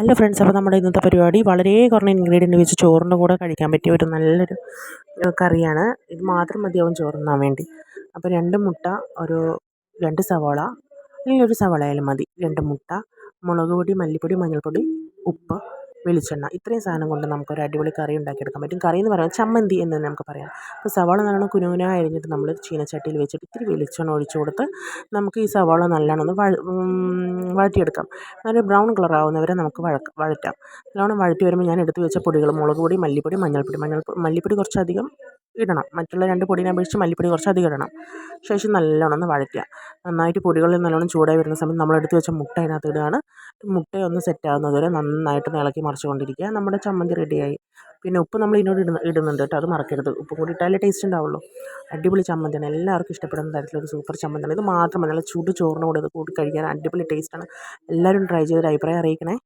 Hello friends അപ്പോൾ നമ്മുടെ ഇന്നത്തെ പരിപാടി വളരെ കുറഞ്ഞ ഇൻഗ്രീഡിയന്റ് വെച്ച് ചോറിന്റെ കൂടെ കഴിക്കാൻ പറ്റിയ ഒരു നല്ലൊരു കറിയാണ്. ഇത് മാത്രം മതിയാവും ചോറുണ്ണാൻ വേണ്ടി. അപ്പോൾ രണ്ട് മുട്ട ഒരു രണ്ട് സവാള അല്ലെങ്കിൽ ഒരു സവാള ആയാലും മതി. രണ്ട് മുട്ട മുളക് പൊടി മല്ലിപ്പൊടി മഞ്ഞൾപ്പൊടി ഉപ്പ് വെളിച്ചെണ്ണ. ഇത്രയും സാധനം കൊണ്ട് നമുക്കൊരു അടിപൊളി കറി ഉണ്ടാക്കിയെടുക്കാൻ പറ്റും. കറി എന്ന് പറയുന്നത് ചമ്മന്തി എന്ന് തന്നെ നമുക്ക് പറയാം. അപ്പോൾ സവാള നല്ലോണം കുനുകുന അരിഞ്ഞിട്ട് നമ്മൾ ചീനച്ചട്ടിയിൽ വെച്ചിട്ട് ഇത്തിരി വെളിച്ചെണ്ണ ഒഴിച്ചു കൊടുത്ത് നമുക്ക് ഈ സവാള നല്ലോണം ഒന്ന് വഴ വഴറ്റിയെടുക്കാം. നല്ല ബ്രൗൺ കളർ ആവുന്നവരെ നമുക്ക് വഴക്ക വഴറ്റാം. നല്ലോണം വഴറ്റി വരുമ്പോൾ ഞാൻ എടുത്ത് വെച്ച പൊടികൾ മുളക് പൊടി മല്ലിപ്പൊടി മഞ്ഞൾപ്പൊടി. മഞ്ഞൾ മല്ലിപ്പൊടി കുറച്ചധികം ഇടണം. മറ്റുള്ള രണ്ട് പൊടിനെ അപേക്ഷിച്ച് മല്ലിപ്പൊടി കുറച്ച് അധികം ഇടണം. ശേഷം നല്ലോണം ഒന്ന് വഴറ്റുക. നന്നായിട്ട് പൊടികളിൽ നല്ലോണം ചൂടായി വരുന്ന സമയത്ത് നമ്മൾ എടുത്ത് വെച്ച മുട്ട അതിനകത്ത് ഇടുകയാണ്. മുട്ട ഒന്ന് സെറ്റ് ആകുന്നത് വരെ നന്നായിട്ട് ഇളക്കി മറിച്ചുകൊണ്ടിരിക്കുക. നമ്മുടെ ചമ്മന്തി റെഡിയായി. പിന്നെ ഉപ്പ് നമ്മൾ ഇതിനോട് ഇടുന്ന ഇടുന്നുണ്ട് കേട്ടോ. അത് മറക്കരുത്. ഉപ്പ് കൂടി ഇട്ടാലേ ടേസ്റ്റ് ഉണ്ടാവുള്ളൂ. അടിപൊളി ചമ്മന്തിയാണ്. എല്ലാവർക്കും ഇഷ്ടപ്പെടുന്ന തരത്തിലൊരു സൂപ്പർ ചമ്മന്തിയാണ്. ഇത് മാത്രമല്ല നല്ല ചൂട് ചോറിന് കൂടെ ഇത് കൂട്ടി കഴിക്കാൻ അടിപൊളി ടേസ്റ്റാണ് എല്ലാവരും ട്രൈ ചെയ്തൊരു അഭിപ്രായം അറിയിക്കണേ.